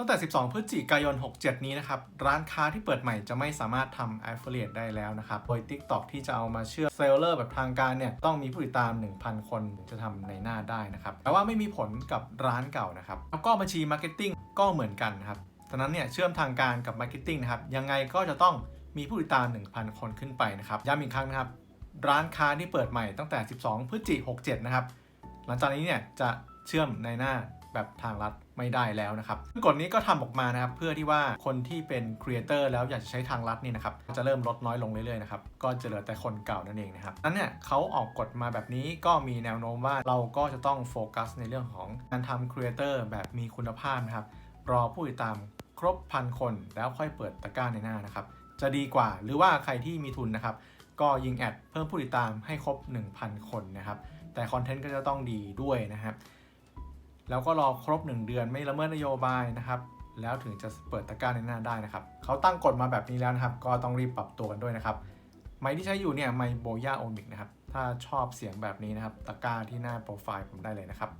ตั้งแต่ 12 พฤศจิกายน 67 นี้นะครับ ร้านค้าที่เปิดใหม่จะไม่สามารถทำ affiliate ได้แล้วนะครับโดย TikTok ที่จะเอามาเชื่อเซลเลอร์แบบทางการเนี่ย ต้องมีผู้ติดตาม 1,000 คนถึงจะทำในหน้าได้นะครับ แต่ว่าไม่มีผลกับร้านเก่านะครับ แล้วก็บัญชี Marketing ก็เหมือนกันนะครับฉะนั้นเนี่ยเชื่อมทางการกับ Marketing นะครับ ยังไงก็จะต้องมีผู้ติดตาม 1,000 คนขึ้นไปนะครับย้ำอีกครั้งนะครับ ร้านค้าที่เปิดใหม่ตั้งแต่ 12 พฤศจิกายน 67 นะครับ หลังจากนี้เนี่ยจะเชื่อมในหน้า แบบทางลัดไม่ได้แล้วนะครับกฎนี้ก็ทำออกมานะครับเพื่อที่ว่าคนที่เป็นครีเอเตอร์แล้วอยากจะใช้ทางลัดนี่นะครับจะเริ่มลดน้อยลงเรื่อยๆนะครับก็จะเหลือแต่คนเก่านั่นเองนะครับนั้นเนี่ยเขาออกกฎมาแบบนี้ก็มีแนวโน้มว่าเราก็จะต้องโฟกัสในเรื่องของการทำครีเอเตอร์แบบมีคุณภาพนะครับรอผู้ติดตามครบพันคนแล้วค่อยเปิดตะกร้าในหน้านะครับจะดีกว่าหรือว่าใครที่มีทุนนะครับก็ยิงแอดเพิ่มผู้ติดตามให้ครบ 1,000 คนนะครับแต่คอนเทนต์ก็จะต้องดีด้วยนะครับ แล้วก็รอครบ 1 เดือนไม่ละเมิดนโยบายนะครับแล้วถึงจะเปิดตะกร้าในหน้าได้นะครับเขาตั้งกฎมาแบบนี้แล้วนะครับ ก็ต้องรีบปรับตัวกันด้วยนะครับ ไม้ที่ใช้อยู่เนี่ยไมโบย่าโอมิกนะครับ ถ้าชอบเสียงแบบนี้นะครับ ตะกร้าที่หน้าโปรไฟล์ผมได้เลยนะครับ